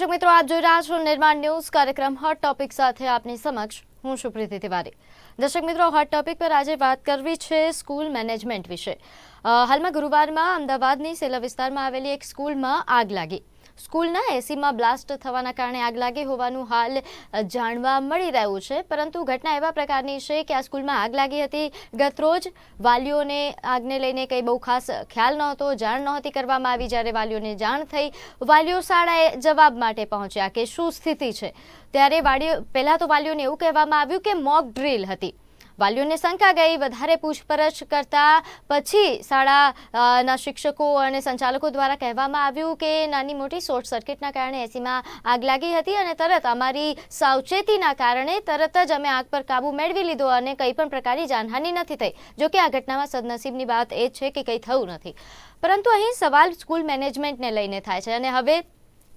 દર્શક મિત્રો, આપ જોઈ રહ્યા છો નિર્માણ ન્યૂઝ કાર્યક્રમ હોટ ટોપિક સાથે આપની સમક્ષ હું સુપ્રીતિ તિવારી. દર્શક મિત્રો હોટ ટોપિક પર આજે વાત કરવી છે સ્કૂલ મેનેજમેન્ટ વિશે. હાલમાં ગુરુવારમાં અમદાવાદની સેલા વિસ્તારમાં આવેલી એક સ્કૂલમાં આગ લાગી. સ્કૂલના એસીમાં બ્લાસ્ટ થવાના કારણે આગ લાગી હોવાનું હાલ જાણવા મળી રહ્યું છે. પરંતુ ઘટના એવા પ્રકારની છે કે આ સ્કૂલમાં આગ લાગી હતી. ગતરોજ વાલીઓને આગને લઈને કંઈ બહુ ખાસ ખ્યાલ નહોતો, જાણ નહોતી કરવામાં આવી. જ્યારે વાલીઓને જાણ થઈ, વાલીઓ શાળાએ જવાબ માટે પહોંચ્યા કે શું સ્થિતિ છે? ત્યારે વાલીઓ, પહેલાં તો વાલીઓને એવું કહેવામાં આવ્યું કે મોક ડ્રીલ હતી. વાલીઓને શંકા ગઈ, વધારે પૂછપરછ કરતા પછી શાળા ના શિક્ષકો અને સંચાલકો દ્વારા કહેવામાં આવ્યું કે નાની મોટી શોર્ટ સર્કિટના કારણે એસીમાં આગ લાગી હતી અને તરત અમારી સાવચેતીના કારણે તરત જ અમે આગ પર કાબૂ મેળવી લીધો અને કંઈ પણ પ્રકારની જાનહાનિ નથી થઈ. જોકે આ ઘટનામાં સદનસીબની વાત એ છે કે કંઈ થયું નથી. પરંતુ અહીં સવાલ સ્કૂલ મેનેજમેન્ટને લઈને થાય છે અને હવે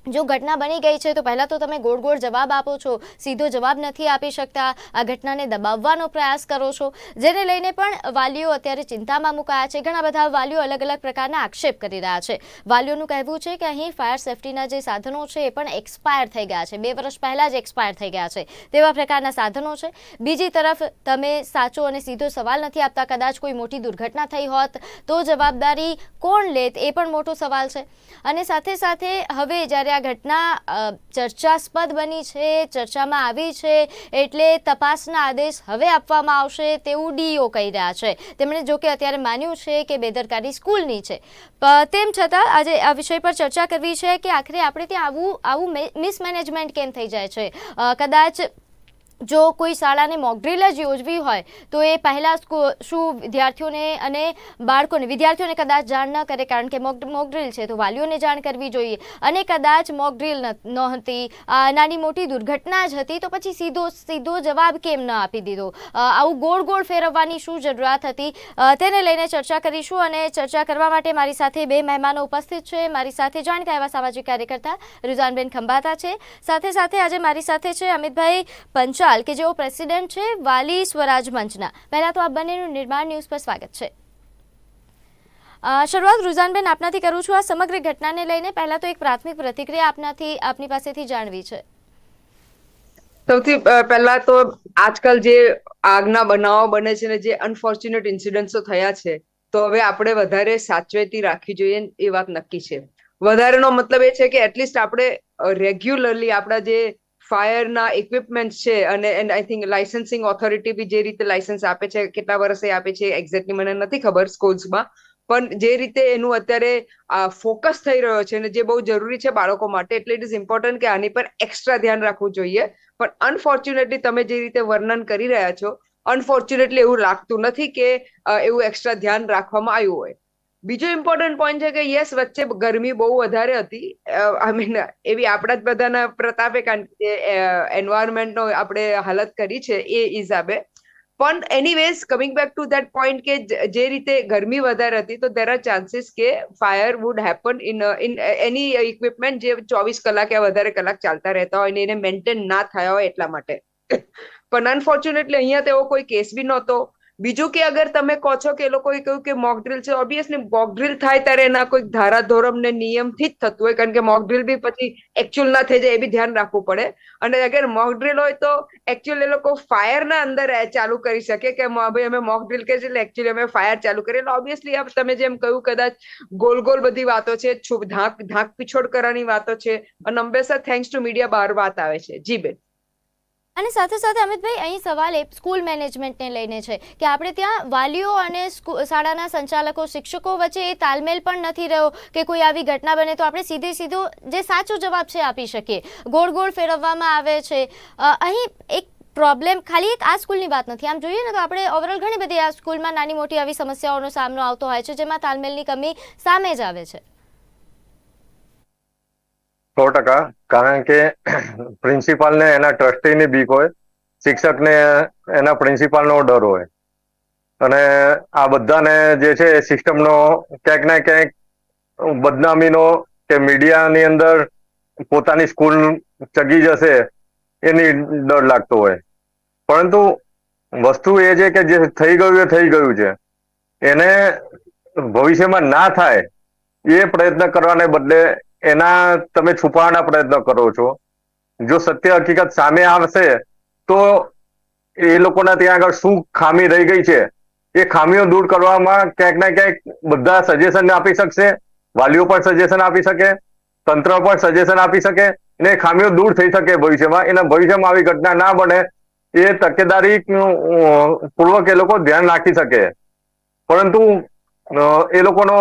જો ઘટના બની ગઈ છે, તો પહેલાં તો તમે ગોળ ગોળ જવાબ આપો છો, સીધો જવાબ નથી આપી શકતા. આ ઘટનાને દબાવવાનો પ્રયાસ કરો છો. જેને લઈને પણ વાલીઓ અત્યારે ચિંતામાં મુકાયા છે. ઘણા બધા વાલીઓ અલગ અલગ પ્રકારના આક્ષેપ કરી રહ્યા છે. વાલીઓનું કહેવું છે કે અહીં ફાયર સેફટીના જે સાધનો છે, એ પણ એક્સપાયર થઈ ગયા છે. બે વર્ષ પહેલાં જ એક્સપાયર થઈ ગયા છે. તેવા પ્રકારના સાધનો છે. બીજી તરફ, તમે સાચો અને સીધો સવાલ નથી આપતા. કદાચ કોઈ મોટી દુર્ઘટના થઈ હોત, તો જવાબદારી કોણ લેત, એ પણ મોટો સવાલ છે. અને સાથે સાથે, હવે જ્યારે આ ઘટના ચર્ચાસ્પદ બની છે, ચર્ચામાં આવી છે, એટલે તપાસના આદેશ હવે આપવામાં આવશે તેવું ડીઓ કહી રહ્યા છે. તેમણે જોકે અત્યારે માન્યું છે કે બેદરકારી સ્કૂલની છે. તેમ છતાં આજે આ વિષય પર ચર્ચા કરવી છે કે આખરે આપણે ત્યાં આવું આવું મિસમેનેજમેન્ટ કેમ થઈ જાય છે? કદાચ જો કોઈ શાળાને મોકડ્રીલ જ યોજવી હોય, તો એ પહેલાં શું વિદ્યાર્થીઓને અને બાળકોને, વિદ્યાર્થીઓને કદાચ જાણ ન કરે કારણ કે મોક મોકડ્રીલ છે, તો વાલીઓને જાણ કરવી જોઈએ. અને કદાચ મોકડ્રીલ નહોતી નાની મોટી દુર્ઘટના જ હતી, તો પછી સીધો સીધો જવાબ કેમ ન આપી દીધો? આવું ગોળ ગોળ ફેરવવાની શું જરૂરિયાત હતી? તેને લઈને ચર્ચા કરીશું અને ચર્ચા કરવા માટે મારી સાથે બે મહેમાનો ઉપસ્થિત છે. મારી સાથે જાણીતા એવા સામાજિક કાર્યકર્તા રુઝાનબેન ખંભાતા છે. સાથે સાથે આજે મારી સાથે છે અમિતભાઈ પંચાલ. કે જેઓ પ્રેસિડેન્ટ છે, વાલી સ્વરાજ મંચના. પહેલાં તો આપ બંનેનું નિર્માણ ન્યૂઝ પર સ્વાગત છે. શરૂઆત રુઝાનબેન આપનાથી કરું છું. આ સમગ્ર ઘટનાને લઈને પહેલાં તો એક પ્રાથમિક પ્રતિક્રિયા આપનાથી, આપની પાસેથી જાણવી છે. સૌથી પહેલા તો આજકાલ જે આગના બનાવો બને છે ને જે અનફોર્ચ્યુનેટ ઇન્સિડન્ટ્સો થયા છે, તો હવે આપણે વધારે સાચવેતી રાખવી જોઈએ એ વાત નક્કી છે. વધારેનો મતલબ એ છે કે એટલીસ્ટ આપણે રેગ્યુલરલી આપણા જે ફાયરના ઇક્વિપમેન્ટ છે અને આઈ થિંક લાઇસન્સિંગ ઓથોરિટી બી જે રીતે લાઇસન્સ આપે છે, કેટલા વર્ષે આપે છે એક્ઝેક્ટલી મને નથી ખબર સ્કૂલ્સમાં પણ જે રીતે એનું અત્યારે ફોકસ થઈ રહ્યો છે અને જે બહુ જરૂરી છે બાળકો માટે, એટલે ઇટ ઇઝ ઇમ્પોર્ટન્ટ કે આની પર એક્સ્ટ્રા ધ્યાન રાખવું જોઈએ. પણ અનફોર્ચ્યુનેટલી તમે જે રીતે વર્ણન કરી રહ્યા છો અનફોર્ચ્યુનેટલી એવું લાગતું નથી કે એવું એક્સ્ટ્રા ધ્યાન રાખવામાં આવ્યું હોય. બીજો ઇમ્પોર્ટન્ટ પોઈન્ટ છે કે યસ વચ્ચે ગરમી બહુ વધારે હતી. આઈ મીન એવી આપણા જ બધાના પ્રતાપે કારણ કે એન્વાયરમેન્ટનો આપણે હાલત કરી છે એ હિસાબે. પણ anyways coming back to that point કે જે રીતે ગરમી વધારે હતી, તો દેર આર ચાન્સીસ કે fire would happen in in any equipment જે ચોવીસ કલાક યા વધારે કલાક ચાલતા રહેતા હોય ને એને મેન્ટેન ના થયા હોય એટલા માટે. પણ અનફોર્ચ્યુનેટલી અહીંયા તેવો કોઈ કેસ બી નહોતો. બીજું કે અગર તમે કહો છો કે એ લોકોએ કહ્યું કે મોક ડ્રિલ છે ઓબ્વિયસલી મોક ડ્રિલ થાય ત્યારે એના કોઈ ધારાધોરમ ને નિયમથી જ થતું હોય, કારણ કે મોક ડ્રિલ બી પછી એકચ્યુઅલ ના થઈ જાય એ બી ધ્યાન રાખવું પડે. અને અગર મોક ડ્રિલ હોય તો એકચ્યુઅલ એ લોકો ફાયર ના અંદર ચાલુ કરી શકે કે ભાઈ અમે મોક ડ્રિલ કરીએ એટલે એકચ્યુઅલી અમે ફાયર ચાલુ કરીએ. એટલે ઓબ્વિયસલી તમે જેમ કહ્યું કદાચ ગોલ ગોલ બધી વાતો છે ધાક પિછોડ પીછોડ કરવાની વાતો છે, અને અંબેસર થેન્ક્સ ટુ મીડિયા બહાર વાત આવે છે. જી બેન. અને સાથે સાથે અમિતભાઈ, અહીં સવાલ એ સ્કૂલ મેનેજમેન્ટને લઈને છે કે આપણે ત્યાં વાલીઓ અને શાળાના સંચાલકો, શિક્ષકો વચ્ચે એ તાલમેલ પણ નથી રહ્યો કે કોઈ આવી ઘટના બને તો આપણે સીધે સીધો જે સાચો જવાબ છે આપી શકીએ. ગોળ ગોળ ફેરવવામાં આવે છે. અહીં એક પ્રોબ્લેમ ખાલી એક આ સ્કૂલની વાત નથી. આમ જોઈએ ને તો આપણે ઓવરઓલ ઘણી બધી આ સ્કૂલમાં નાની મોટી આવી સમસ્યાઓનો સામનો આવતો હોય છે, જેમાં તાલમેલની કમી સામે જ આવે છે. સો ટકા. કારણ કે પ્રિન્સિપાલને એના ટ્રસ્ટીની બીક હોય, શિક્ષકને એના પ્રિન્સિપાલનો ડર હોય. અને આ બધાને જે છે એ સિસ્ટમનો ક્યાંક ને ક્યાંક બદનામીનો કે મીડિયાની અંદર પોતાની સ્કૂલ ચગી જશે એની ડર લાગતો હોય. પરંતુ વસ્તુ એ છે કે જે થઈ ગયું એ થઈ ગયું છે. એને ભવિષ્યમાં ના થાય એ પ્રયત્ન કરવાને બદલે એના તમે છુપાવવાના પ્રયત્ન કરો છો. જો સત્ય હકીકત સામે આવશે, તો એ લોકોના ત્યાં આગળ શું ખામી રહી ગઈ છે, એ ખામીઓ દૂર કરવામાં ક્યાંક ને ક્યાંક બધા સજેશન આપી શકશે, વાલીઓ પણ સજેશન આપી શકે, તંત્ર પણ સજેશન આપી શકે અને ખામીઓ દૂર થઈ શકે ભવિષ્યમાં. એના ભવિષ્યમાં આવી ઘટના ના બને એ તકેદારી પૂર્વક એ લોકો ધ્યાન રાખી શકે. પરંતુ એ લોકોનો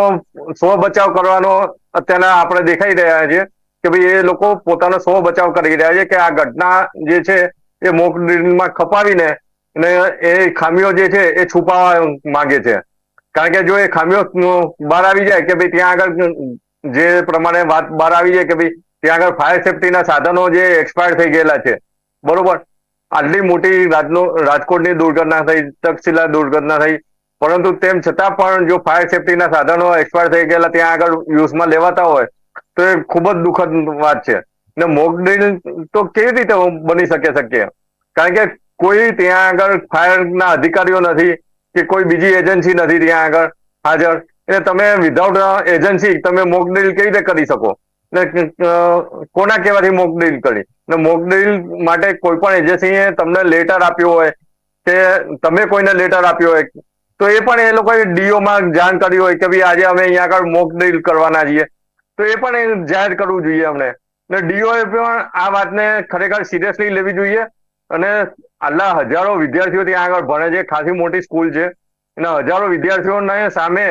સ્વ બચાવ કરવાનો અત્યારના આપણે દેખાઈ રહ્યા છે કે ભાઈ એ લોકો પોતાનો સ્વ બચાવ કરી રહ્યા છે કે આ ઘટના જે છે એ મોક ડ્રીલમાં ખપાવીને અને એ ખામીઓ જે છે એ છુપાવવા માંગે છે. કારણ કે જો એ ખામીઓ બહાર આવી જાય કે ભાઈ ત્યાં આગળ જે પ્રમાણે વાત બહાર આવી જાય કે ભાઈ ત્યાં આગળ ફાયર સેફટીના સાધનો જે એક્સપાયર થઈ ગયેલા છે. બરોબર? આટલી મોટી રાજનો રાજકોટની દુર્ઘટના થઈ, તક્ષશિલા દુર્ઘટના થઈ પરંતુ તેમ છતાં પણ જો ફાયર સેફટીના સાધનો એક્સપાયર થઈ ગયેલા ત્યાં આગળ યુઝમાં લેવાતા હોય, તો એ ખૂબ જ દુઃખદ વાત છે. ને મોકડ્રીલ તો કેવી રીતે બની શકે શકીએ કારણ કે કોઈ ત્યાં આગળ ફાયરના અધિકારીઓ નથી કે કોઈ બીજી એજન્સી નથી ત્યાં આગળ હાજર. એટલે તમે વિધાઉટ એજન્સી તમે મોકડ્રીલ કેવી રીતે કરી શકો? ને કોના કહેવાથી મોકડ્રીલ કરી? ને મોકડ્રીલ માટે કોઈ પણ એજન્સીએ તમને લેટર આપ્યો હોય કે તમે કોઈને લેટર આપ્યો હોય તો એ પણ એ લોકોએ ડીઓ માં જાણ કરી હોય કે ભાઈ આજે અમે અહીંયા આગળ મોક ડ્રીલ કરવાના છીએ. તો એ પણ એ જાહેર કરવું જોઈએ અમને. ને ડીઓ એ પણ આ વાતને ખરેખર સિરિયસલી લેવી જોઈએ અને આટલા હજારો વિદ્યાર્થીઓ ત્યાં આગળ ભણે છે. ખાસી મોટી સ્કૂલ છે. અને હજારો વિદ્યાર્થીઓને સામે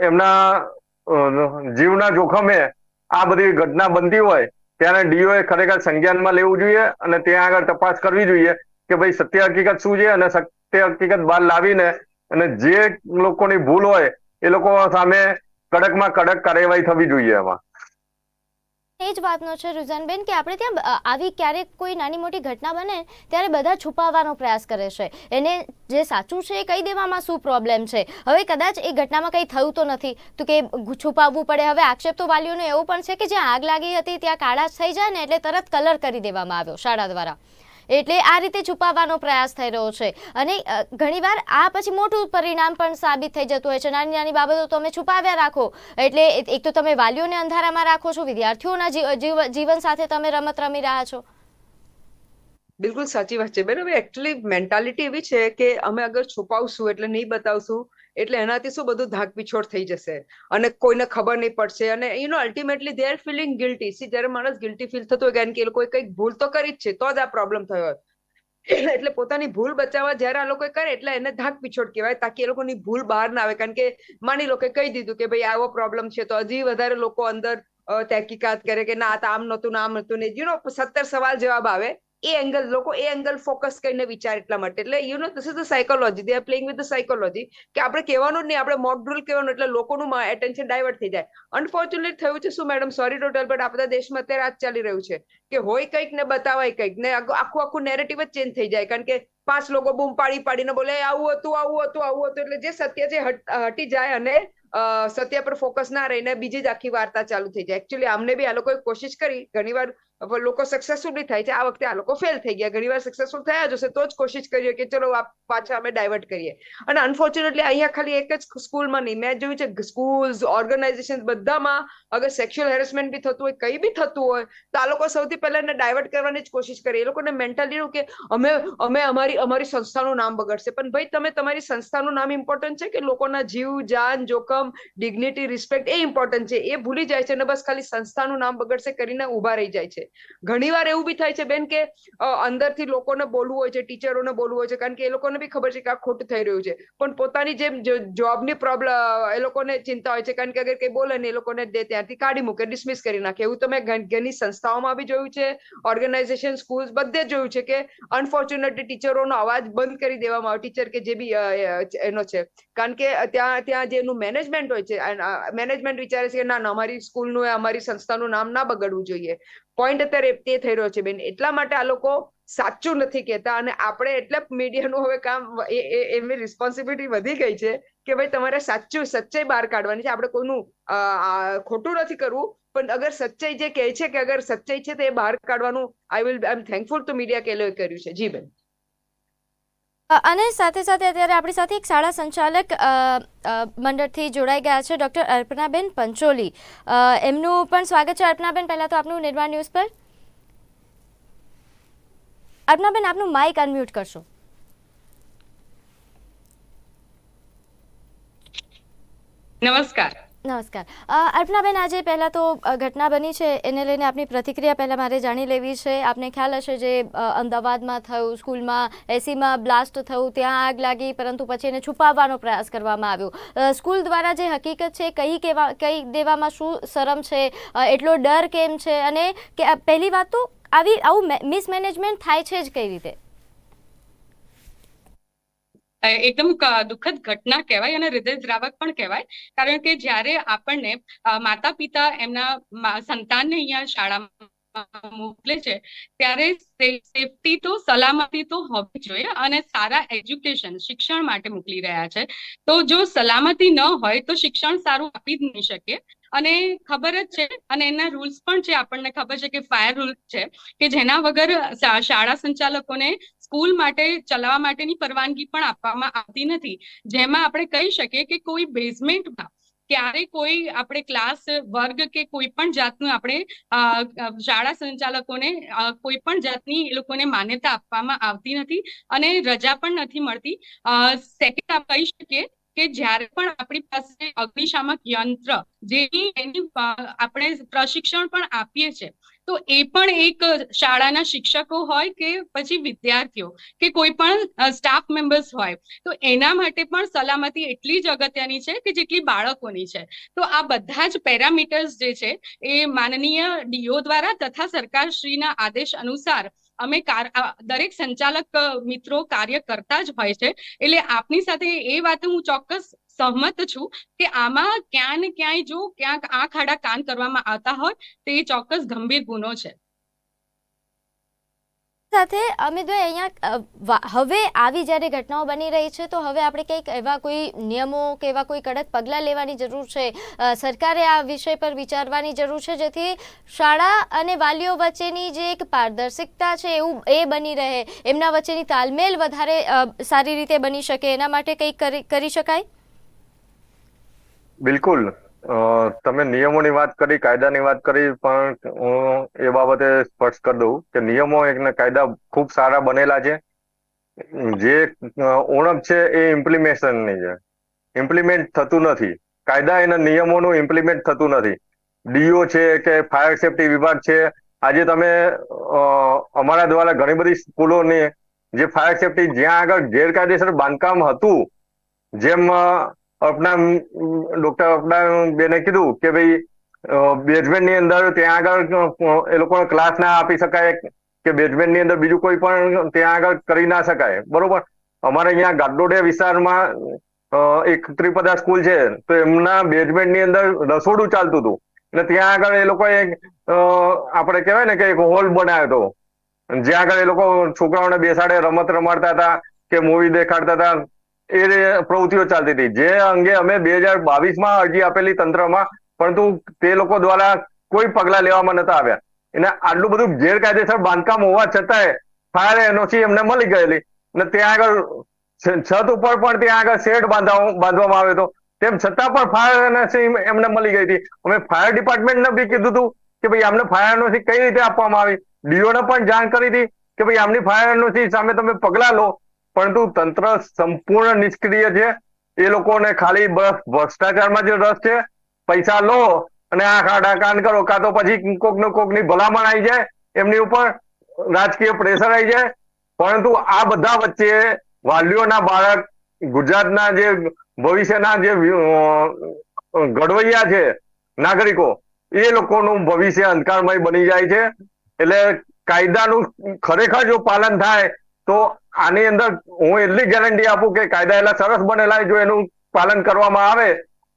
એમના જીવના જોખમે આ બધી ઘટના બનતી હોય ત્યારે ડીઓ એ ખરેખર સંજ્ઞાનમાં લેવું જોઈએ અને ત્યાં આગળ તપાસ કરવી જોઈએ કે ભાઈ સત્ય હકીકત શું છે અને સત્ય હકીકત બહાર લાવીને અને જે લોકોની ભૂલ હોય એ લોકો સામે કડકમાં કડક કાર્યવાહી થવી જોઈએ એમાં. એ જ વાતનો છે રુઝાનબેન કે આપણે ત્યાં આવી ક્યારેક કોઈ નાની મોટી ઘટના બને ત્યારે બધા છુપાવવાનો પ્રયાસ કરે છે. એને જે સાચું છે એ કહી દેવામાં શું પ્રોબ્લેમ છે? હવે કદાચ એ ઘટનામાં કંઈ થયું તો નથી. તો કે છુપાવવું પડે. હવે આક્ષેપ તો વાલીઓનો એવો પણ છે કે જ્યાં આગ લાગી હતી ત્યાં કાળા થઈ જાય ને એટલે તરત કલર કરી દેવામાં આવ્યો શાળા દ્વારા. એટલે આ રીતે છુપાવવાનો પ્રયાસ થઈ રહ્યો છે. અને ઘણીવાર આ પછી મોટું પરિણામ પણ સાબિત થઈ જતું હોય છે. નાની નાની બાબતો તમે છુપાવ્યા રાખો. એટલે એક તો તમે વાલીઓને અંધારામાં રાખો છો, વિદ્યાર્થીઓના જીવ- જીવન સાથે તમે રમત રમી રહ્યા છો. બિલકુલ સાચી વાત છે. બેન હવે એકચ્યુઅલી મેન્ટાલિટી એવી છે કે અમે અગર છુપાવશું એટલે નહીં બતાવશું એટલે એનાથી શું બધું ધાક પીછોડ થઈ જશે? અને કોઈને ખબર નહીં પડશે. અને you know ultimately they are feeling guilty see જ્યારે માણસ ગિલ્ટી ફીલ થતો હોય, કારણ કે એ લોકોએ કંઈક ભૂલ તો કરી જ છે, તો જ આ પ્રોબ્લેમ થયો હોય. એટલે પોતાની ભૂલ બચાવવા જ્યારે આ લોકો કરે, એટલે એને ધાક પીછોડ કહેવાય, તાકી એ લોકોની ભૂલ બહાર ના આવે. કારણ કે માની લો કે કહી દીધું કે ભાઈ આવો પ્રોબ્લેમ છે, તો હજી વધારે લોકો અંદર તહેકીકાત કરે કે ના આ આમ નહોતું આમ નહોતું ને યુ નો સત્તર સવાલ જવાબ આવે. એ એંગલ લોકો એ એંગલ ફોકસ કરીને વિચાર એટલા માટે. એટલે you know this is the psychology they are playing with the psychology કે આપણે કહેવાનું નહીં, આપણે મોક ડ્રિલ કહેવાનું, એટલે લોકોનું એટેન્શન ડાયવર્ટ થઈ જાય. અનફોર્ચ્યુનેટ થયું છે શું મેડમ સોરી ટોટલ બટ આપણા દેશમાં અત્યારે આ ચાલી રહ્યું છે કે હોય કંઈક ને બતાવાય કંઈક ને આખું આખું નેરેટિવ જ ચેન્જ થઈ જાય. કારણ કે પાંચ લોકો બૂમ પાડી પાડીને બોલે આવું હતું આવું હતું આવું હતું. એટલે જે સત્ય છે હટી જાય અને સત્ય પર ફોકસ ના રહીને બીજી જ આખી વાર્તા ચાલુ થઈ જાય. એકચ્યુઅલી આમને બી આ લોકોએ કોશિશ કરી, ઘણીવાર હવે લોકો સક્સેસફુલ થાય છે. આ વખતે આ લોકો ફેલ થઈ ગયા. ઘણીવાર સક્સેસફુલ થયા જ હશે. તો જ કોશિશ કરીએ કે ચલો આ પાછા અમે ડાયવર્ટ કરીએ. અને અનફોર્ચ્યુનેટલી અહીંયા ખાલી એક જ સ્કૂલમાં નહીં. મેં જોયું છે સ્કૂલ્સ ઓર્ગેનાઇઝેશન બધામાં અગર સેક્સ્યુઅલ હેરેસમેન્ટ બી થતું હોય, કંઈ બી થતું હોય, તો આ લોકો સૌથી પહેલા એને ડાયવર્ટ કરવાની જ કોશિશ કરે. એ લોકોને મેન્ટલી કે અમે અમે અમારી અમારી સંસ્થાનું નામ બગડશે. પણ ભાઈ, તમે તમારી સંસ્થાનું નામ ઇમ્પોર્ટન્ટ છે કે લોકોના જીવ, જાન, જોખમ ડિગ્નિટી રિસ્પેક્ટ એ ઇમ્પોર્ટન્ટ છે? એ ભૂલી જાય છે અને બસ ખાલી સંસ્થાનું નામ બગડશે કરીને ઊભા રહી જાય છે. ઘણીવાર એવું બી થાય છે બેન કે અંદરથી લોકોને બોલવું હોય છે, ટીચરોને બોલવું હોય છે, કારણ કે એ લોકોને બી ખબર છે કે આ ખોટું થઈ રહ્યું છે. પણ પોતાની જેમ જોબની પ્રોબ્લેમ એ લોકોને ચિંતા હોય છે, કારણ કે અગર કંઈ બોલે ને એ લોકોને ત્યાંથી કાઢી મૂકે, ડિસમિસ કરી નાખે. એવું તમે ઘણ- ઘણી સંસ્થાઓમાં બી જોયું છે, ઓર્ગેનાઇઝેશન, સ્કૂલ્સ, બધે જોયું છે કે, અનફોર્ચ્યુનેટલી ટીચરોનો અવાજ બંધ કરી દેવામાં આવે, ટીચર કે જે બી એનો છે. કારણ કે ત્યાં ત્યાં જે એનું મેનેજમેન્ટ હોય છે મેનેજમેન્ટ વિચારે છે કે ના અમારી સ્કૂલનું અમારી સંસ્થાનું નામ ના બગડવું જોઈએ. પોઈન્ટ અત્યારે તે થઈ રહ્યો છે બેન. એટલા માટે આ લોકો સાચું નથી કહેતા અને આપણે એટલે મીડિયાનું હવે કામ એ- એ- એમની રિસ્પોન્સિબિલિટી વધી ગઈ છે કે ભાઈ તમારે સાચું, સચ્ચાઈ બહાર કાઢવાની છે. આપણે કોઈનું ખોટું નથી કરવું, પણ અગર સચ્ચાઈ જે કહે છે કે અગર સચ્ચાઈ છે તે બહાર કાઢવાનું I will I am thankful to media કે એ કર્યું છે. જી બેન. અને સાથે સાથે અત્યારે આપણી સાથે એક શાળા સંચાલક મંડળથી જોડાઈ ગયા છે ડૉક્ટર અર્પણાબેન પંચોલી. એમનું પણ સ્વાગત છે. અર્પણાબેન, પહેલાં તો આપનું નિર્માણ ન્યૂઝ પર. અર્પણાબેન, આપનું માઇક અનમ્યુટ કરશો. નમસ્કાર. નમસ્કાર. અર્પણાબેન, આજે પહેલાં તો ઘટના બની છે. એને લઈને આપની પ્રતિક્રિયા પહેલાં મારે જાણી લેવી છે. આપને ખ્યાલ હશે જે અમદાવાદમાં થયું, સ્કૂલમાં, એસીમાં બ્લાસ્ટ થયું, ત્યાં આગ લાગી, પરંતુ પછી એને છુપાવવાનો પ્રયાસ કરવામાં આવ્યો. સ્કૂલ દ્વારા જે હકીકત છે, કઈ કેવા, કઈ દેવામાં શું શરમ છે એટલો ડર કેમ છે, અને પહેલી વાત તો આવી, આવું મિસમેનેજમેન્ટ થાય છે જ કઈ રીતે? એકદમ દુઃખદ ઘટના કહેવાય અને હૃદયદ્રાવક પણ કહેવાય. કારણ કે જ્યારે આપણને માતા પિતા એમના સંતાનને અહીંયા શાળામાં મોકલે છે, ત્યારે સેફટી તો, સલામતી તો હોવી જોઈએ અને સારા એજ્યુકેશન, શિક્ષણ માટે મોકલી રહ્યા છે. તો જો સલામતી ન હોય, તો શિક્ષણ સારું આપી જ નહીં શકે અને ખબર જ છે, અને એના રૂલ્સ પણ છે આપણને ખબર છે કે ફાયર રૂલ છે, કે જેના વગર શાળા સંચાલકોને સ્કૂલ માટે ચલાવવા માટેની પરવાનગી પણ આપવામાં આવતી નથી. જેમાં આપણે કહી શકીએ કે કોઈ બેઝમેન્ટમાં ક્યારે કોઈ આપણે ક્લાસ વર્ગ કે કોઈ પણ જાતનું આપણે શાળા સંચાલકોને કોઈ પણ જાતની એ લોકોને માન્યતા આપવામાં આવતી નથી અને રજા પણ નથી મળતી. સેકન્ડ આપણે કહી શકીએ કે જ્યારે પણ આપણી પાસે અગ્નિશામક યંત્ર, જેની એની આપણે પ્રશિક્ષણ પણ આપીએ છીએ તો એ પણ એક શાળાના શિક્ષકો હોય કે પછી વિદ્યાર્થીઓ કે કોઈ પણ સ્ટાફ મેમ્બર્સ હોય. તો એના માટે પણ સલામતી એટલી જ અગત્યની છે કે જેટલી બાળકોની છે. તો આ બધા જ પેરામીટર્સ જે છે એ માનનીય ડીઓ દ્વારા તથા સરકારશ્રીના આદેશ અનુસાર અમે દરેક સંચાલક મિત્રો કાર્ય કરતા જ હોય છે. એટલે આપની સાથે એ વાત હું ચોક્કસ સહમત છું કે આમાં ક્યાં ને ક્યાંય જો ક્યાંક આંખ આડા કાન કરવામાં આવતા હોય, તો એ ચોક્કસ ગંભીર ગુનો છે. સાથે અમિતભાઈ અહીંયા હવે આવી જ્યારે ઘટનાઓ બની રહી છે, તો હવે આપણે કંઈક એવા કોઈ નિયમો કે એવા કોઈ કડક પગલાં લેવાની જરૂર છે? સરકારે આ વિષય પર વિચારવાની જરૂર છે, જેથી શાળા અને વાલીઓ વચ્ચેની જે એક પારદર્શિકતા છે, એવું એ બની રહે. એમના વચ્ચેની તાલમેલ વધારે સારી રીતે બની શકે. એના માટે કંઈક કરી શકાય? બિલકુલ. તમે નિયમોની વાત કરી, કાયદાની વાત કરી, પણ હું એ બાબતે સ્પષ્ટ કરી દઉં કે નિયમો એકને કાયદા ખૂબ સારા બનેલા છે. જે ઉણપ છે એ ઇમ્પ્લિમેશનની છે. ઇમ્પ્લિમેન્ટ થતું નથી. કાયદા એના નિયમોનું ઇમ્પ્લિમેન્ટ થતું નથી. ડીઓ છે કે ફાયર સેફટી વિભાગ છે, આજે તમે અમારા દ્વારા ઘણી બધી સ્કૂલોની જે ફાયર સેફટી જ્યાં આગળ ગેરકાયદેસર બાંધકામ હતું, જેમ અપના ડોક્ટર અપના બેને કીધું કે ભાઈ બેઝમેન્ટની અંદર ત્યાં આગળ એ લોકો ક્લાસ ના આપી શકાય, કે બેઝમેન્ટની અંદર બીજું કોઈ પણ ત્યાં આગળ કરી ના શકાય. બરોબર? અમારે અહીંયા ગાડોડિયા વિસ્તારમાં એક ત્રિપદા સ્કૂલ છે, તો એમના બેઝમેન્ટની અંદર રસોડું ચાલતું હતું. એટલે ત્યાં આગળ એ લોકોએ આપણે કહેવાય ને કે એક હોલ બનાવ્યો હતો. જ્યાં આગળ એ લોકો છોકરાઓને બેસાડે, રમત રમાડતા હતા, કે મૂવી દેખાડતા હતા. એ પ્રવૃત્તિઓ ચાલતી હતી. જે અંગે અમે બે હજાર બાવીસમાં અરજી આપેલી તંત્રમાં, પરંતુ તે લોકો દ્વારા કોઈ પગલા લેવામાં નતા આવ્યા. એને આટલું બધું ગેરકાયદેસર બાંધકામ હોવા છતાંય ફાયર એનઓસી એમને મળી ગયેલી. અને ત્યાં આગળ છત ઉપર પણ ત્યાં આગળ શેડ બાંધવા, બાંધવામાં આવ્યો હતો. તેમ છતાં પણ ફાયર એનઓસી એમને મળી ગઈ હતી. અમે ફાયર ડિપાર્ટમેન્ટને બી કીધું હતું કે ભાઈ આમને ફાયર એનઓસી કઈ રીતે આપવામાં આવી? ડીઓને પણ જાણ કરી હતી કે ભાઈ આમની ફાયર એનઓસી સામે તમે પગલા લો. પરંતુ તંત્ર સંપૂર્ણ નિષ્ક્રિય છે. એ લોકોને ખાલી બસ ભ્રષ્ટાચારમાં જ રસ છે. પૈસા લો અને આ ખાડા કાન કરો. કાં તો પછી કોક ને કોકની ભલામણ આવી જાય એમની ઉપર રાજકીય પ્રેશર આવી જાય. પરંતુ આ બધા વચ્ચે વાલીઓના બાળક, ગુજરાતના જે ભવિષ્યના જે ઘડવૈયા છે, નાગરિકો, એ લોકોનું ભવિષ્ય અંધકારમય બની જાય છે. એટલે કાયદાનું ખરેખર જો પાલન થાય તો આની અંદર હું એટલી ગેરંટી આપું કે કાયદા એટલા સરસ બનેલા જો એનું પાલન કરવામાં આવે,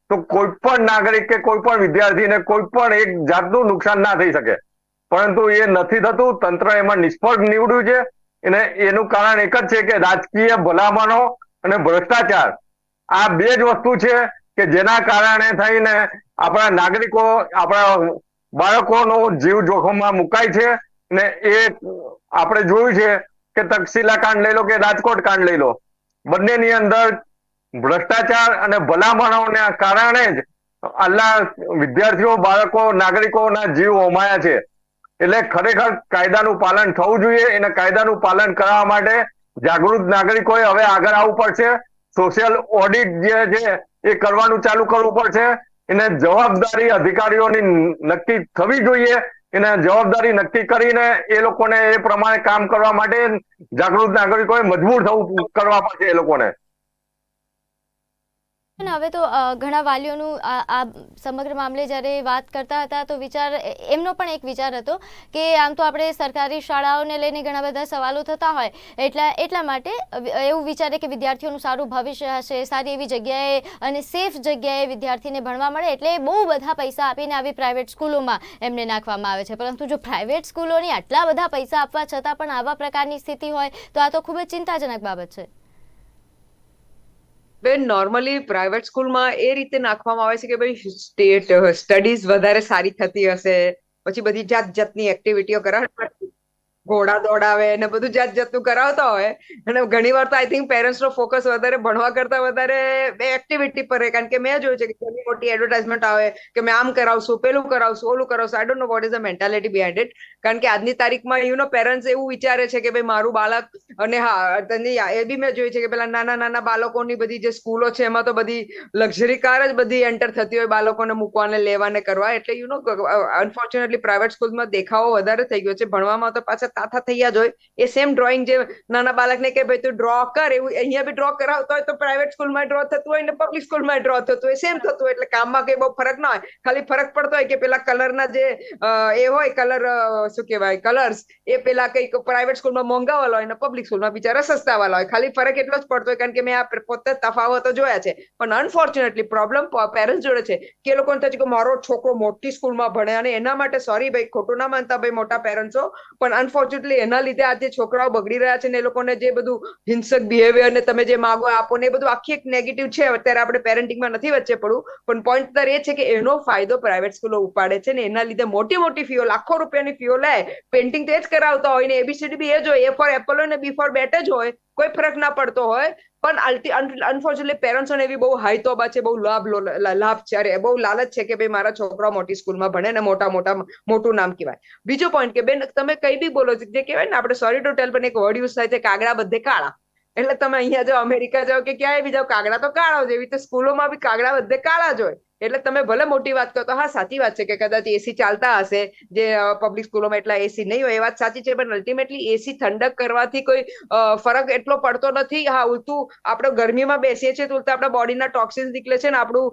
તો કોઈ પણ નાગરિક કે કોઈ પણ વિદ્યાર્થીને કોઈ પણ એક જાતનું નુકસાન ના થઈ શકે. પરંતુ એ નથી થતું, તંત્ર એમાં નિષ્ફળ નીવડ્યું છે. અને એનું કારણ એક જ છે કે રાજકીય ભલામણો અને ભ્રષ્ટાચાર આ બે જ વસ્તુ છે કે જેના કારણે થઈને આપણા નાગરિકો, આપણા બાળકોનો જીવ જોખમમાં મુકાય છે. ને એ આપણે જોયું છે કે તક્ષશિલા કાંડ લઈ લો કે રાજકોટ કાંડ લઈ લો. બંનેની અંદર ભ્રષ્ટાચાર અને ભલામણોને કારણે જ આટલા વિદ્યાર્થીઓ, બાળકો, નાગરિકોના જીવ હોમાયા છે. એટલે ખરેખર કાયદાનું પાલન થવું જોઈએ. એને કાયદાનું પાલન કરવા માટે જાગૃત નાગરિકોએ હવે આગળ આવવું પડશે. સોશિયલ ઓડિટ જે છે એ કરવાનું ચાલુ કરવું પડશે. એને જવાબદારી અધિકારીઓની નક્કી થવી જોઈએ. એને જવાબદારી નક્કી કરીને એ લોકોને એ પ્રમાણે કામ કરવા માટે જાગૃત નાગરિકોએ મજબૂર થવું કરવા પડશે એ લોકોને. હવે તો ઘણા વાલીઓનું આ સમગ્ર મામલે જ્યારે વાત કરતા હતા તો વિચાર એમનો પણ એક વિચાર હતો કે આમ તો આપણે સરકારી શાળાઓને લઈને ઘણા બધા સવાલો થતા હોય, એટલા એટલા માટે એવું વિચારે કે વિદ્યાર્થીઓનું સારું ભવિષ્ય હશે, સારી એવી જગ્યાએ અને સેફ જગ્યાએ વિદ્યાર્થીને ભણવા મળે, એટલે બહુ બધા પૈસા આપીને આવી પ્રાઇવેટ સ્કૂલોમાં એમને નાખવામાં આવે છે. પરંતુ જો પ્રાઇવેટ સ્કૂલોની આટલા બધા પૈસા આપવા છતાં પણ આવા પ્રકારની સ્થિતિ હોય, તો આ તો ખૂબ જ ચિંતાજનક બાબત છે. બેન નોર્મલી પ્રાઇવેટ સ્કૂલમાં એ રીતે નાખવામાં આવે છે કે ભાઈ સ્ટેટ સ્ટડીઝ વધારે સારી થતી હશે, પછી બધી જાત જાતની એક્ટિવિટીઓ કરાવે ઘોડા દોડાવે ને બધું જાત જાતનું કરાવતા હોય. અને ઘણી વાર તો આઈ થિંક પેરેન્ટ્સ નો ફોકસ વધારે ભણવા કરતા વધારે બે એક્ટિવિટી પર કારણ કે મેં જોયું છે કે ઘણી મોટી એડવર્ટાઇઝમેન્ટ આવે કે મેં આમ કરાવશું, પેલું કરાવશું, ઓલું કરાવશું. I don't know what is a mentality behind it કારણ કે આજની તારીખમાં યુ નો પેરેન્ટ્સ એવું વિચારે છે કે ભાઈ મારું બાળક અને હા, તને એ બી મેં જોયું છે કે પેલા નાના નાના બાળકોની બધી જે સ્કૂલો છે, એમાં તો બધી લક્ઝરી કાર જ બધી એન્ટર થતી હોય બાળકોને મૂકવાને, લેવાને, કરવા. એટલે યુ નો અનફોર્ચ્યુનેટલી પ્રાઇવેટ સ્કૂલમાં દેખાવો વધારે થઈ ગયો છે. ભણવામાં તો પાછા તાથા થઈ જ એ સેમ ડ્રોઈંગ જે નાના બાળકને કે ભાઈ તું ડ્રો કર, એવું અહીંયા બી ડ્રો કરાવતો હોય તો પ્રાઇવેટ સ્કૂલમાં ડ્રો થતું હોય ને પબ્લિક સ્કૂલમાં ડ્રો થતું હોય. સેમ થતું હોય, એટલે કામમાં કઈ બહુ ફરક ના હોય. ખાલી ફરક પડતો હોય કે પેલા કલરના જે એ હોય કલર શું કહેવાય કલર્સ એ પેલા કંઈક પ્રાઇવેટ સ્કૂલમાં મોંઘા વાળા હોય ને પબ્લિક સ્કૂલમાં બિચારા સસ્તા વાળા હોય. ખાલી ફરક એટલો જ પડતો હોય, કારણ કે મેં આ પોતે તફાવતો જોયા છે. પણ અનફોર્ચ્યુનેટલી પ્રોબ્લેમ પેરેન્ટ્સ જોડે છે કે એ લોકોને થાય છે કે મારો છોકરો મોટી સ્કૂલમાં ભણે અને એના માટે સોરી ભાઈ, ખોટું ના માનતા ભાઈ મોટા પેરેન્ટ્સો પણ અનફોર્ચ્યુનેટલી એના લીધે આજે છોકરાઓ બગડી રહ્યા છે ને એ લોકોને જે બધું હિંસક બિહેવિયર ને તમે જે માગો આપો ને એ બધું આખી એક નેગેટિવ છે. અત્યારે આપણે પેરેન્ટિંગમાં નથી વચ્ચે પડવું પણ પોઈન્ટ એ છે કે એનો ફાયદો પ્રાઇવેટ સ્કૂલો ઉપાડે છે ને એના લીધે મોટી મોટી ફીઓ લાખો રૂપિયાની ફીઓ લે. પેન્ટિંગ તો એ જ કરાવતા હોય ને એબીસીડી બી એ જ હોય. એ ફોર એપલ હોય ને બી ફોર બેટ જ હોય. કોઈ ફરક ના પડતો હોય. પણ અનફોર્ચ્યુનેટલી પેરેન્ટ્સ એવી બહુ હાઈ તોબા છે, બહુ લાભ લાભ છે. અરે, બહુ લાલચ છે કે ભાઈ મારા છોકરા મોટી સ્કૂલમાં ભણે ને મોટા મોટા મોટું નામ કહેવાય. બીજો પોઈન્ટ કે બેન, તમે કઈ બી બોલો છો, જે કહેવાય ને, આપણે સોરી ટુ ટેલ પણ એક વર્ડ યુઝ થાય છે, કાગડા બધે કાળા. એટલે તમે અહીંયા જાઓ અમેરિકા જાઓ કે ક્યાંય બી જાઓ, કાગડા તો કાળા જ એવી રીતે સ્કૂલોમાં બી કાગડા બધે કાળા જ હોય. એટલે તમે ભલે મોટી વાત કરો તો હા, સાચી વાત છે કે કદાચ એસી ચાલતા હશે, જે પબ્લિક સ્કૂલોમાં એટલા એસી નહીં હોય, એ વાત સાચી છે, પણ અલ્ટિમેટલી એસી ઠંડક કરવાથી કોઈ ફરક એટલો પડતો નથી. હા, ઉલટું આપણે ગરમીમાં બેસીએ છીએ તો ઉલટા આપણા બોડીના ટોક્સિન્સ નીકળે છે ને આપણું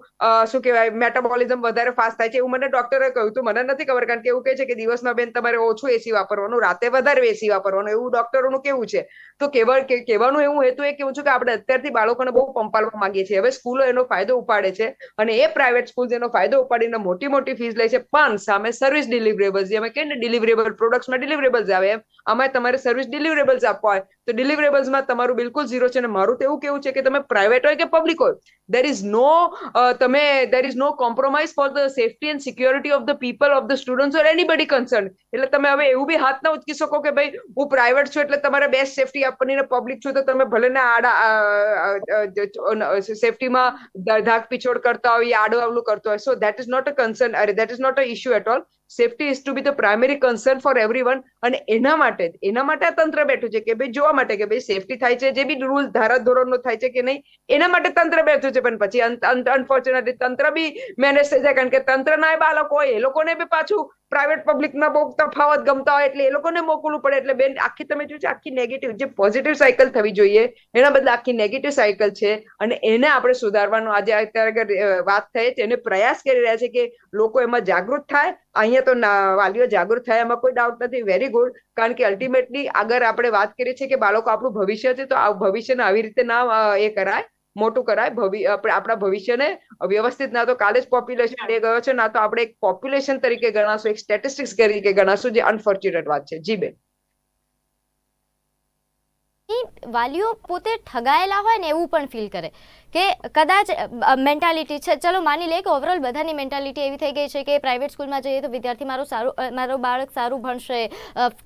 શું કહેવાય મેટાબોલિઝમ વધારે ફાસ્ટ થાય છે. એવું મને ડોક્ટરે કહ્યું હતું મને નથી ખબર કારણ કે એવું કહે છે કે દિવસમાં બેન તમારે ઓછું એસી વાપરવાનું, રાતે વધારે એસી વાપરવાનું. એવું ડોક્ટરોનું કેવું છે? તો કેવળ કહેવાનું એવું હેતુ એ કેવું છું કે આપણે અત્યારથી બાળકોને બહુ પંપાલવા માંગીએ છીએ. હવે સ્કૂલો એનો ફાયદો ઉપાડે છે અને એ પ્રાઇવેટ સ્કૂલ એનો ફાયદો ઉપાડીને મોટી મોટી ફીસ લે છે. પણ સામે સર્વિસ ડિલિવરેબલ્સ જે અમે કહીએ ને ડિલિવરેબલ પ્રોડક્ટ્સમાં ડિલિવરેબલ્સ આવે એમ આમાં તમારે સર્વિસ ડિલિવરેબલ્સ આપવા હોય, તો ડિલિવરેબલ્સમાં તમારું બિલકુલ ઝીરો છે અને મારું તો એવું કેવું છે કે તમે પ્રાઇવેટ હોય કે પબ્લિક હોય દેર ઇઝ નો તમે there is no compromise for the safety and security of the people of the students or anybody concern એટલે તમે હવે એવું બી હાથ ના ઉચકી શકો કે ભાઈ, હું પ્રાઇવેટ છું એટલે તમારે બેસ્ટ સેફટી આપવાની પબ્લિક છું તો તમે ભલે ને આડા સેફટીમાં ધાક પીછોડ કરતા હોય આડો outlook or so that is not a concern uh, that is not an issue at all. Safety is to be the primary concern for everyone અને એના માટે એના માટે આ તંત્ર બેઠું છે કે ભાઈ જોવા માટે કે ભાઈ સેફટી થાય છે, જે બી રૂલ ધારા ધોરણનો થાય છે કે નહીં, એના માટે તંત્ર બેઠું છે. પણ પછી અનફોર્ચ્યુનેટલી તંત્ર બી મેનેજ થઈ જાય કારણ કે તંત્રના એ બાળકો હોય, એ લોકોને બી પાછું પ્રાઇવેટ પબ્લિકના બહુ તફાવત ગમતા હોય એટલે એ લોકોને મોકલવું પડે. એટલે બેન, આખી તમે જોયું છે, આખી નેગેટિવ જે પોઝિટિવ સાયકલ થવી જોઈએ, એના બદલે આખી નેગેટિવ સાયકલ છે અને એને આપણે સુધારવાનો આજે અત્યારે વાત થઈ છે, એને પ્રયાસ કરી રહ્યા છે કે લોકો એમાં જાગૃત થાય અહીંયા તો વાલીઓ જાગૃત થાય, એમાં કોઈ ડાઉટ નથી. વેરી ગુડ કારણ કે અલ્ટિમેટલી આગળ આપણે વાત કરીએ છીએ કે બાળકો આપણું ભવિષ્ય છે, તો આ ભવિષ્યને આવી રીતે ના એ કરાય, મોટું કરાય. ભવિ, આપણે ભવિષ્યને વ્યવસ્થિત ના તો કાલે જ પોપ્યુલેશન ડે ગયો છે, ના તો આપણે એક પોપ્યુલેશન તરીકે ગણાશું, એક સ્ટેટિસ્ટિક્સ તરીકે ગણાશું, જે અનફોર્ચ્યુનેટ વાત છે. જી બેન. વાલીઓ પોતે ઠગાયેલા હોય ને એવું પણ ફીલ કરે. કે કદાચ મેન્ટાલિટી છે. ચલો માની લે કે ઓવરઓલ બધાની મેન્ટાલિટી એવી થઈ ગઈ છે કે પ્રાઇવેટ સ્કૂલમાં જઈએ તો વિદ્યાર્થી મારું સારું મારો બાળક સારું ભણશે.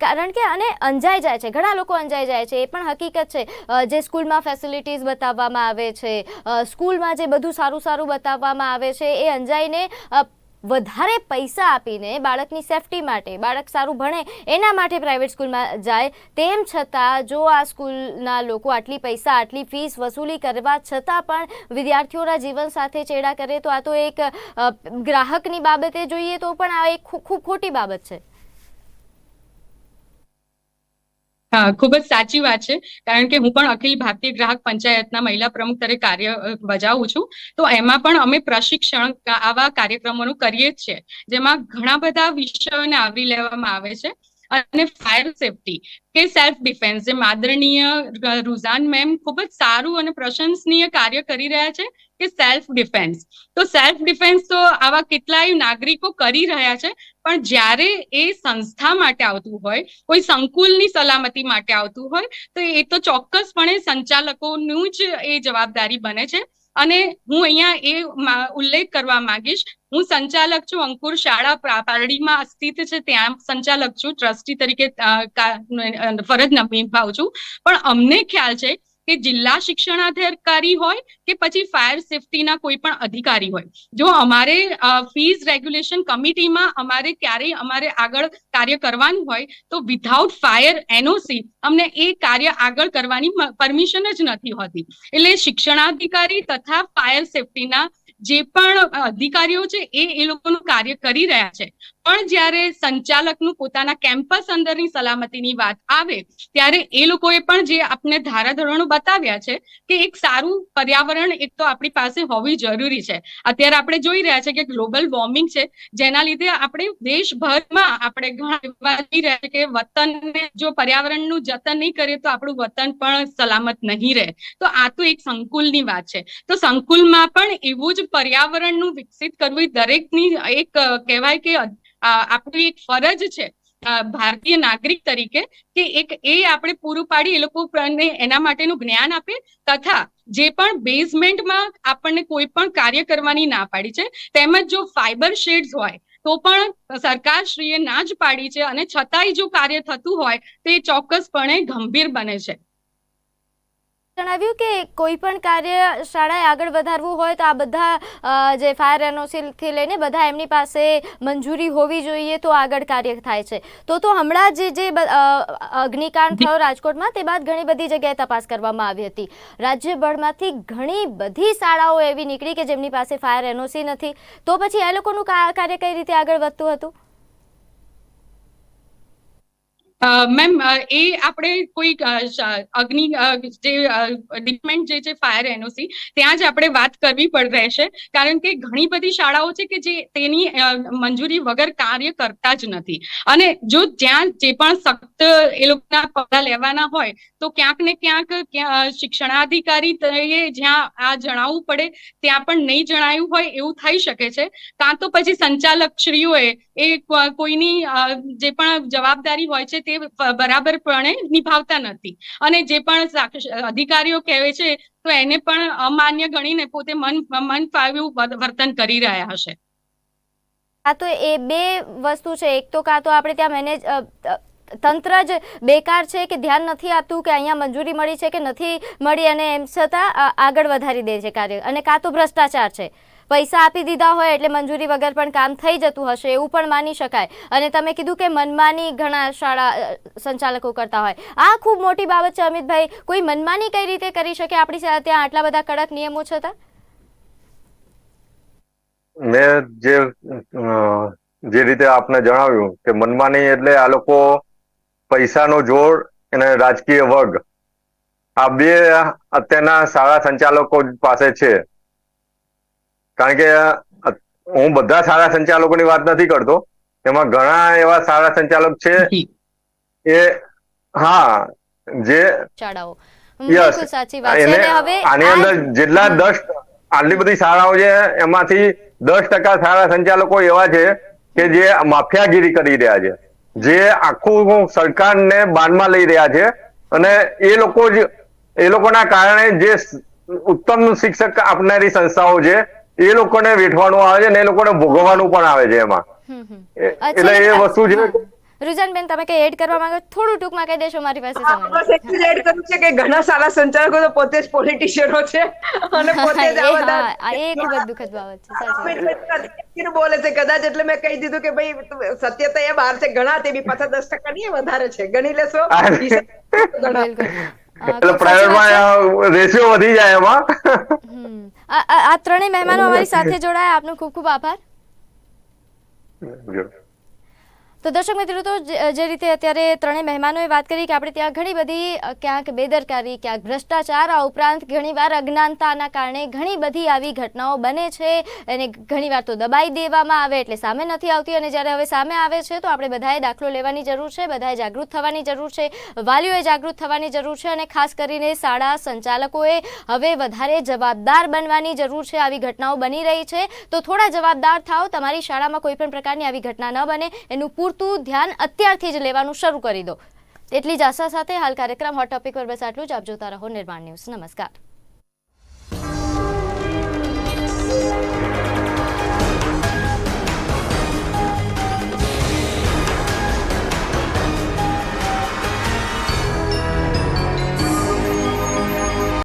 કારણ કે અને અંજાઈ જાય છે. ઘણા લોકો અંજાઈ જાય છે. એ પણ હકીકત છે. જે સ્કૂલમાં ફેસિલિટીઝ બતાવવામાં આવે છે સ્કૂલમાં જે બધું સારું સારું બતાવવામાં આવે છે, એ અંજાઈને વધારે પૈસા આપીને બાળકની સેફટી માટે, બાળક સારું ભણે એના માટે પ્રાઇવેટ સ્કૂલમાં જાય. તેમ છતાં જો આ સ્કૂલના લોકો આટલી પૈસા, આટલી ફીસ વસૂલી કરવા છતાં પણ વિદ્યાર્થીઓના જીવન સાથે ચેડા કરે, તો આ તો એક ગ્રાહકની બાબતે જોઈએ તો પણ આ એક ખૂબ ખોટી બાબત છે. હા, ખૂબ જ સાચી વાત છે. કારણ કે હું પણ અખિલ ભારતીય ગ્રાહક પંચાયતના મહિલા પ્રમુખ તરીકે કાર્ય બજાવું છું. તો એમાં પણ અમે પ્રશિક્ષણ આવા કાર્યક્રમોનું કરીએ જ છે. જેમાં ઘણા બધા વિષયોને આવરી લેવામાં આવે છે. અને ફાયર સેફટી કે સેલ્ફ ડિફેન્સ જે આદરણીય રુઝાન રૂઝાન મેમ ખૂબ જ સારું અને પ્રશંસનીય કાર્ય કરી રહ્યા છે, કે સેલ્ફ ડિફેન્સ તો સેલ્ફ ડિફેન્સ તો આવા કેટલાય નાગરિકો કરી રહ્યા છે, પણ જ્યારે એ સંસ્થા માટે આવતું હોય, કોઈ સંકુલની સલામતી માટે આવતું હોય, તો એ તો ચોક્કસપણે સંચાલકોનું જ એ જવાબદારી બને છે. અને હું અહીંયા એ ઉલ્લેખ કરવા માંગીશ, હું સંચાલક છું, અંકુર શાળા પ્રા- પારડીમાં સ્થિત છે, ત્યાં સંચાલક છું, ટ્રસ્ટી તરીકે ફરજ નિભાવું છું. પણ અમને ખ્યાલ છે કે જિલ્લા શિક્ષણાધિકારી હોય કે પછી ફાયર સેફટીના કોઈ પણ અધિકારી હોય. જો અમારે ફીઝ રેગ્યુલેશન કમિટીમાં અમારે ક્યારેય અમારે આગળ કાર્ય કરવાનું હોય, તો વિધાઉટ ફાયર એનઓસી અમને એ કાર્ય આગળ કરવાની પરમિશન જ નથી હોતી. એટલે શિક્ષણાધિકારી તથા ફાયર સેફટીના જે પણ અધિકારીઓ છે, એ એ લોકોનું કાર્ય કરી રહ્યા છે. પણ જ્યારે સંચાલકનું પોતાના કેમ્પસ અંદરની સલામતીની વાત આવે, ત્યારે એ લોકોએ પણ જે આપણે ધારાધોરણો બતાવ્યા છે કે એક સારું પર્યાવરણ એક તો આપણી પાસે હોવી જરૂરી છે. અત્યારે આપણે જોઈ રહ્યા છે કે ગ્લોબલ વોર્મિંગ છે, જેના લીધે આપણે દેશભરમાં આપણે ઘણા રહ્યા છે કે વતનને જો પર્યાવરણનું જતન નહીં કરીએ તો આપણું વતન પણ સલામત નહીં રહે. તો આ તો એક સંકુલની વાત છે. તો સંકુલમાં પણ એવું જ પર્યાવરણનું વિકસિત કરવું દરેકની એક કહેવાય કે આપણી એક ફરજ છે ભારતીય નાગરિક તરીકે કે એક એ આપણે પૂરું પાડી એ લોકોને એના માટેનું જ્ઞાન આપે તથા જે પણ બેઝમેન્ટમાં આપણને કોઈ પણ કાર્ય કરવાની ના પાડી છે, તેમજ જો ફાઈબર શેડ્સ હોય, તો પણ સરકારશ્રીએ ના જ પાડી છે અને છતાંય જો કાર્ય થતું હોય, તો એ ચોક્કસપણે ગંભીર બને છે. જણાવ્યું કે કોઈ પણ કાર્ય શાળાએ આગળ વધારવું હોય તો આ બધા જે ફાયર એનઓસીથી લઈને બધા એમની પાસે મંજૂરી હોવી જોઈએ તો આગળ કાર્ય થાય છે. તો તો હમણાં જે જે અગ્નિકાંડ થયો રાજકોટમાં તે બાદ ઘણી બધી જગ્યાએ તપાસ કરવામાં આવી હતી. રાજ્યભરમાંથી ઘણી બધી શાળાઓ એવી નીકળી કે જેમની પાસે ફાયર એનઓસી નથી. તો પછી એ લોકોનું કાર્ય કઈ રીતે આગળ વધતું હતું? મેમ એ આપણે કોઈ અગ્નિ જે ડિપાર્ટમેન્ટ જે છે ફાયર એનઓસી, ત્યાં જ આપણે વાત કરવી પડ, રહેશે. કારણ કે ઘણી બધી શાળાઓ છે કે જે તેની મંજૂરી વગર કાર્ય કરતા જ નથી. અને જો જ્યાં જે પણ સખ્ત એ લોકોના પગલાં લેવાના હોય, તો ક્યાંક ને ક્યાંક ક્યાં- શિક્ષણાધિકારી જ્યાં આ જણાવવું પડે, ત્યાં પણ નહીં જણાયું હોય એવું થઈ શકે છે. કાં તો પછી સંચાલક શ્રીઓએ એ કોઈની જે પણ જવાબદારી હોય છે તે બરાબરપણે નિભાવતા નથી. અને જે પણ અધિકારીઓ કહેવે છે, તો એને પણ અમાન્ય ગણીને પોતે મન મન ફાવ્યું વર્તન કરી રહ્યા હશે. આ તો એ બે વસ્તુ છે. એક તો કાં તો આપણે ત્યાં મેનેજ તંત્ર જ બેકાર છે કે ધ્યાન નથી આપતું કે અહીંયા મંજૂરી મળી છે કે નથી મળી અને એમ છતાં આગળ વધારી દે છે કાર્ય. અને કાં તો ભ્રષ્ટાચાર છે. પૈસા આપી દીધા હોય એટલે મંજૂરી વગર પણ કામ થઈ જતું હશે એવું પણ માની શકાય. અને તમે કીધું કે મનમાની ઘણા શાળા સંચાલકો કરતા હોય. આ ખૂબ મોટી બાબત છે અમિતભાઈ. કોઈ મનમાની કઈ રીતે કરી શકે? આપણી ત્યાં આટલા બધા કડક નિયમો છતાં મેં જે રીતે આપને જણાવ્યું કે મનમાની એટલે આ લોકો પૈસાનો જોર અને રાજકીય વર્ગ આ બે અત્યારના શાળા સંચાલકો પાસે છે. કારણ કે હું બધા શાળા સંચાલકોની વાત નથી કરતો. એમાં ઘણા એવા શાળા સંચાલક છે એ હા જે એને આની અંદર જેટલા દસ આટલી બધી શાળાઓ છે એમાંથી દસ ટકા શાળા સંચાલકો એવા છે કે જે માફિયાગીરી કરી રહ્યા છે. જે આખું સરકારને બાનમાં લઈ રહ્યા છે અને એ લોકો જ એ લોકોના કારણે જે ઉત્તમ શિક્ષક આપનારી સંસ્થાઓ છે એ લોકોને વેઠવાનું આવે છે અને એ લોકોને ભોગવવાનું પણ આવે છે એમાં એટલે એ વસ્તુ છે. રૂઝાનબેન તમે કઈ એડ કરવા માંગો થોડું ટૂંકમાં કહી દેશો મારી પાસે બસ એટલું એડ કરું છે કે ઘણા સારા સંચાલકો તો પોતે જ પોલિટિશિયનો છે. અને પોતે જ એ આ હા બધા આ એ ખૂબ જ દુઃખદ બાબત છે. સાચી બોલે છે કદાચ એટલે મેં કહી દીધું કે ભાઈ સત્યતા એ બહાર છે ઘણા તે બી પાછા દસ ટકા નહીં વધારે છે. ગણી લેશો? બિલકુલ. એટલે. પ્રાઇવેટમાં રેશિયો વધી જાય એમાં. આ ત્રણેય મહેમાનો અમારી સાથે જોડાયા. આપનો ખૂબ ખૂબ આભાર. તો દર્શક મિત્રો, તો જે રીતે અત્યારે ત્રણેય મહેમાનોએ વાત કરી કે આપણે ત્યાં ઘણી બધી ક્યાંક બેદરકારી, ક્યાંક ભ્રષ્ટાચાર, આ ઉપરાંત ઘણીવાર અજ્ઞાનતાના કારણે ઘણી બધી આવી ઘટનાઓ બને છે. અને ઘણીવાર તો દબાઈ દેવામાં આવે એટલે સામે નથી આવતી અને જ્યારે હવે સામે આવે છે, તો આપણે બધાએ દાખલો લેવાની જરૂર છે, બધાએ જાગૃત થવાની જરૂર છે, વાલીઓએ જાગૃત થવાની જરૂર છે અને ખાસ કરીને શાળા સંચાલકોએ હવે વધારે જવાબદાર બનવાની જરૂર છે. આવી ઘટનાઓ બની રહી છે. તો થોડા જવાબદાર થાઓ, તમારી શાળામાં કોઈ પણ પ્રકારની આવી ઘટના ન બને. એનું પૂરતું ધ્યાન અત્યારથી જ લેવાનું શરૂ કરી દો. એટલી જ આશા સાથે હાલ કાર્યક્રમ હોટ ટોપિક પર બસ આટલું જ. આપ જોતા રહો નિર્માણ ન્યૂઝ. નમસ્કાર.